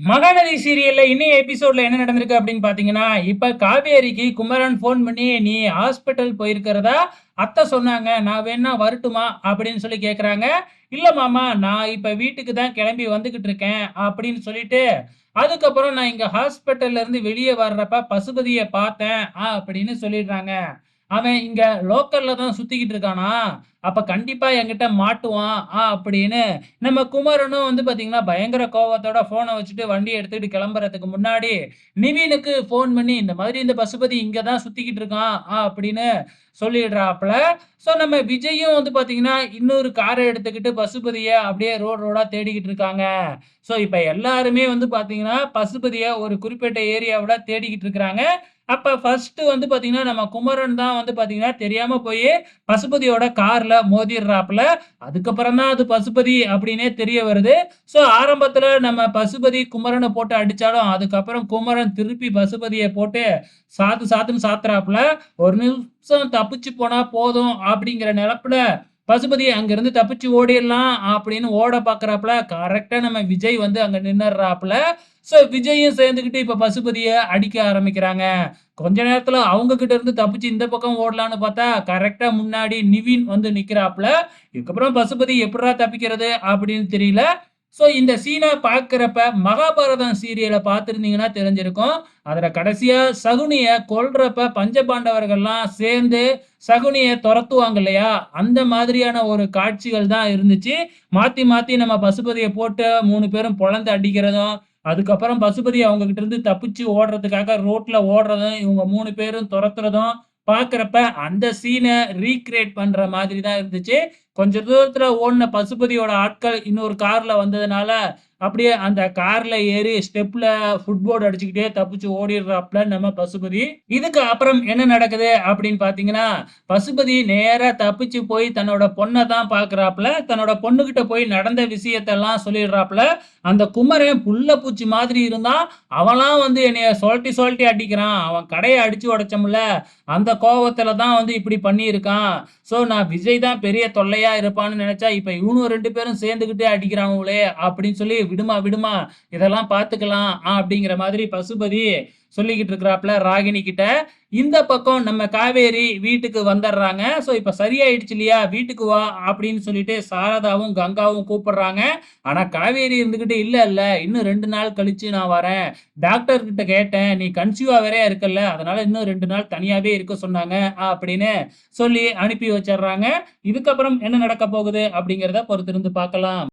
மகாநதி சீரியல்ல இன்னைய எபிசோட்ல என்ன நடந்திருக்கு அப்படின்னு பாத்தீங்கன்னா இப்ப காவேரிக்கு குமரன் ஃபோன் பண்ணி நீ ஹாஸ்பிட்டல் போயிருக்கிறதா? அத்தை சொன்னாங்க. நான் வேணா வரட்டுமா? அப்படின்னு சொல்லி கேக்குறாங்க. இல்ல மாமா நான் இப்ப வீட்டுக்கு தான் கிளம்பி வந்துகிட்டு இருக்கேன் அப்படின்னு சொல்லிட்டு அதுக்கப்புறம் நான் இங்க ஹாஸ்பிட்டல்ல இருந்து வெளியே வர்றப்ப பசுபதியை பார்த்தேன் அப்படின்னு சொல்லிடுறாங்க. அவன் இங்க லோக்கல்ல தான் சுத்திக்கிட்டு இருக்கானா? அப்ப கண்டிப்பா என்கிட்ட மாட்டுவான் ஆ அப்படின்னு. நம்ம குமரனும் வந்து பாத்தீங்கன்னா பயங்கர கோபத்தோட போனை வச்சுட்டு வண்டி எடுத்துக்கிட்டு கிளம்புறதுக்கு முன்னாடி நிவீனுக்கு ஃபோன் பண்ணி இந்த மாதிரி இந்த பசுபதி இங்க தான் சுத்திக்கிட்டு இருக்கான் ஆ அப்படின்னு சொல்லிடுறாப்புல. ஸோ நம்ம விஜயும் வந்து பாத்தீங்கன்னா இன்னொரு காரை எடுத்துக்கிட்டு பசுபதியை அப்படியே ரோடு ரோடா தேடிக்கிட்டு இருக்காங்க. ஸோ இப்போ எல்லாருமே வந்து பாத்தீங்கன்னா பசுபதியை ஒரு குறிப்பிட்ட ஏரியாவோட தேடிக்கிட்டு இருக்கிறாங்க. அப்ப ஃபர்ஸ்ட் வந்து பாத்தீங்கன்னா நம்ம குமரன் தான் வந்து பாத்தீங்கன்னா தெரியாம போய் பசுபதியோட கார்ல மோதிடுறாப்புல. அதுக்கப்புறம் தான் அது பசுபதி அப்படின்னே தெரிய வருது. ஸோ ஆரம்பத்துல நம்ம பசுபதி குமரனை போட்டு அடிச்சாலும் அதுக்கப்புறம் குமரன் திருப்பி பசுபதியை போட்டு சாத்து சாத்துன்னு சாத்துறாப்புல. ஒரு நிமிஷம் தப்பிச்சு போனா போதும் அப்படிங்கிற நிலப்புல பசுபதி அங்கிருந்து தப்பிச்சு ஓடிடலாம் அப்படின்னு ஓட பார்க்குறாப்புல கரெக்டாக நம்ம விஜய் வந்து அங்கே நின்னுறாப்புல சோ விஜயும் சேர்ந்துக்கிட்டு இப்போ பசுபதியை அடிக்க ஆரம்பிக்கிறாங்க. கொஞ்ச நேரத்தில் அவங்க கிட்ட இருந்து தப்பிச்சு இந்த பக்கம் ஓடலான்னு பார்த்தா கரெக்டாக முன்னாடி நிவின் வந்து நிற்கிறாப்புல இதுக்கப்புறம் பசுபதி எப்படா தப்பிக்கிறது அப்படின்னு தெரியல. ஸோ இந்த சீனை பார்க்குறப்ப மகாபாரதம் சீரியலை பார்த்துருந்தீங்கன்னா தெரிஞ்சிருக்கும். அதில் கடைசியாக சகுனியை கொல்றப்ப பஞ்சபாண்டவர்கள்லாம் சேர்ந்து சகுனியை துரத்துவாங்க இல்லையா? அந்த மாதிரியான ஒரு காட்சிகள் தான் இருந்துச்சு. மாற்றி மாற்றி நம்ம பசுபதியை போட்டு மூணு பேரும் பொழந்து அடிக்கிறதும் அதுக்கப்புறம் பசுபதி அவங்ககிட்ட இருந்து தப்பிச்சு ஓடுறதுக்காக ரோட்டில் ஓடுறதும் இவங்க மூணு பேரும் துரத்துறதும் பார்க்குறப்ப அந்த சீனை ரீக்ரியேட் பண்ற மாதிரி தான் இருந்துச்சு. கொஞ்ச தூரத்துல ஓடின பசுபதியோட ஆட்கள் இன்னொரு கார்ல வந்ததுனால அப்படியே அந்த கார்ல ஏறி ஸ்டெப்ல ஃபுட்போர்டு அடிச்சுக்கிட்டே தப்பிச்சு ஓடிடுறாப்ல நம்ம பசுபதி. இதுக்கு அப்புறம் என்ன நடக்குது அப்படின்னு பாத்தீங்கன்னா பசுபதி நேரா தப்பிச்சு போய் தன்னோட பொண்ணை தான் பாக்குறாப்ல. தன்னோட பொண்ணுகிட்ட போய் நடந்த விஷயத்தெல்லாம் சொல்லிடுறாப்ல. அந்த குமரன் புல்ல பூச்சி மாதிரி இருந்தா அவன்லாம் வந்து என்னைய சொல்ட்டி சொல்ட்டி அடிக்கிறான். அவன் கடையை அடிச்சு உடைச்சோம்ல. அந்த கோவத்துல தான் வந்து இப்படி பண்ணியிருக்கான். ஸோ நான் விஜய் தான் பெரிய தொல்லையா இருப்பான்னு நினைச்சா இப்ப இவனும் ரெண்டு பேரும் சேர்ந்துக்கிட்டே அடிக்கிறாங்களே அப்படின்னு சொல்லி விடுமா விடுமா இதெல்லாம் பார்த்துக்கலாம் அப்படிங்கிற மாதிரி பசுபதி சொல்லிக்கிட்டு இருக்கிறாப்ல ராகினி கிட்ட. இந்த பக்கம் நம்ம காவேரி வீட்டுக்கு வந்துடுறாங்க. ஸோ இப்போ சரியாயிடுச்சு இல்லையா? வீட்டுக்கு வா அப்படின்னு சொல்லிட்டு சாரதாவும் கங்காவும் கூப்பிடுறாங்க. ஆனால் காவேரி இருந்துக்கிட்டு இல்லை இல்லை இன்னும் ரெண்டு நாள் கழிச்சு நான் வரேன். டாக்டர் கிட்ட கேட்டேன் நீ கன்சியூவா வேற இருக்கல்ல அதனால இன்னும் ரெண்டு நாள் தனியாகவே இருக்க சொன்னாங்க அப்படின்னு சொல்லி அனுப்பி வச்சிடுறாங்க. இதுக்கப்புறம் என்ன நடக்க போகுது அப்படிங்கிறத பொறுத்திருந்து பார்க்கலாம்.